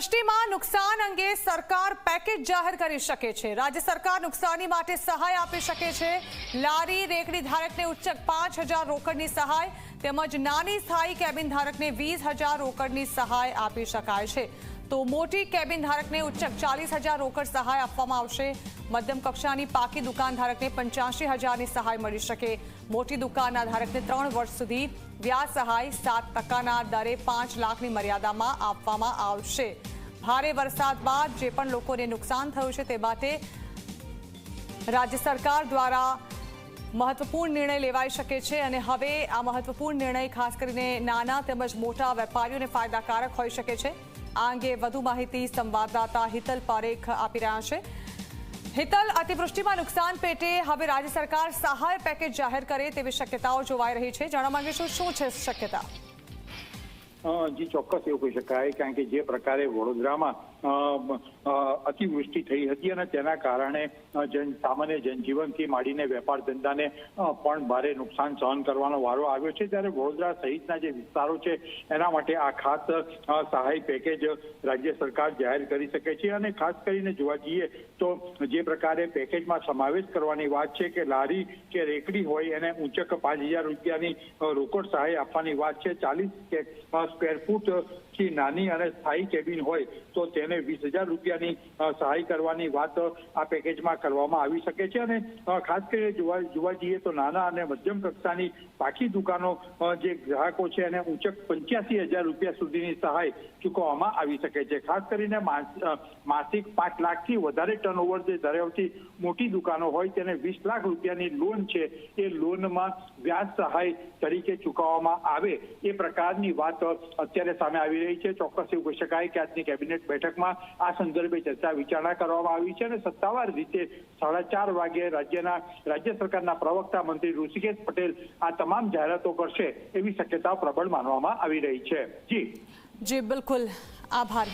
અતિવૃષ્ટિમાં નુકસાન અંગે સરકાર પેકેજ જાહેર કરી શકે છે. રાજ્ય સરકાર નુકસાની માટે સહાય આપી શકે છે. લારી રેકડી ધારકને ઉચ્ચક પાંચ હજાર રોકડની સહાય તેમજ નાની સ્થાયી કેબિન ધારકને વીસ હજાર રોકડની સહાય આપી શકાય છે. તો મોટી કેબિન ધારકને ઉચ્ચક ચાલીસ હજાર રોકડ સહાય આપવામાં આવશે. મધ્યમ કક્ષાની પાકી દુકાન ધારકને પંચ્યાસી હજારની સહાય મળી શકે. મોટી દુકાનના ધારકને ત્રણ વર્ષ સુધી વ્યાજ સહાય સાત ટકાના દરે પાંચ લાખની મર્યાદામાં આપવામાં આવશે. ભારે વરસાદ બાદ જે પણ લોકોને નુકસાન થયું છે તે માટે રાજ્ય સરકાર દ્વારા મહત્વપૂર્ણ નિર્ણય લેવાઈ શકે છે અને હવે આ મહત્વપૂર્ણ નિર્ણય ખાસ કરીને નાના તેમજ મોટા વેપારીઓને ફાયદાકારક હોઈ શકે છે. આ અંગે વધુ માહિતી સંવાદદાતા હિતલ પારેખ આપી રહ્યા છે. હિતલ, અતિવૃષ્ટિમાં નુકસાન પેટે હવે રાજ્ય સરકાર સહાય પેકેજ જાહેર કરે તેવી શક્યતાઓ જોવાઈ રહી છે. જાણવા માંગીશું શું છે શક્યતા? જી ચોક્કસ એવું કહી શકાય, કારણ કે જે પ્રકારે વડોદરામાં અતિવૃષ્ટિ થઈ હતી અને તેના કારણે જન, સામાન્ય જનજીવનથી માંડીને વેપાર ધંધાને પણ ભારે નુકસાન સહન કરવાનો વારો આવ્યો છે. ત્યારે વડોદરા સહિતના જે વિસ્તારો છે, એના માટે આ ખાસ સહાય પેકેજ રાજ્ય સરકાર જાહેર કરી શકે છે. અને ખાસ કરીને જોવા જઈએ તો જે પ્રકારે પેકેજમાં સમાવેશ કરવાની વાત છે કે લારી કે રેકડી હોય, એને ઊંચક પાંચ હજાર રૂપિયાની રોકડ સહાય આપવાની વાત છે. ચાલીસ કે સ્ક્વેર ફૂટથી નાની અને સ્થાયી કેબિન હોય, તો તેને વીસ હજાર રૂપિયાની સહાય કરવાની વાત આ પેકેજમાં કરવામાં આવી શકે છે. અને ખાસ કરીને જોવા જોવા જઈએ તો નાના અને મધ્યમ કક્ષાની પાકી દુકાનો જે ગ્રાહકો છે એને ઊંચક પંચ્યાસી હજાર રૂપિયા સુધીની સહાય ચૂકવવામાં આવી શકે છે. ખાસ કરીને માસિક પાંચ લાખથી વધારે ટર્નઓવર જે ધરાવતી મોટી દુકાનો હોય, તેને વીસ લાખ રૂપિયાની લોન છે. એ લોનમાં વ્યાજ સહાય તરીકે ચૂકવવામાં આવે. એ પ્રકારની વાત અત્યારે સામે આવી રહી છે. ચોક્કસ એવું કહી શકાય કે આજની કેબિનેટ બેઠકમાં આ સંદર્ભે ચર્ચા વિચારણા કરવામાં આવી છે અને સત્તાવાર રીતે સાડા ચાર વાગે રાજ્યના, રાજ્ય સરકારના પ્રવક્તા મંત્રી ઋષિકેશ પટેલ આ તમામ જાહેરાતો કરશે એવી શક્યતાઓ પ્રબળ માનવામાં આવી રહી છે. જી. જી, બિલકુલ. આભાર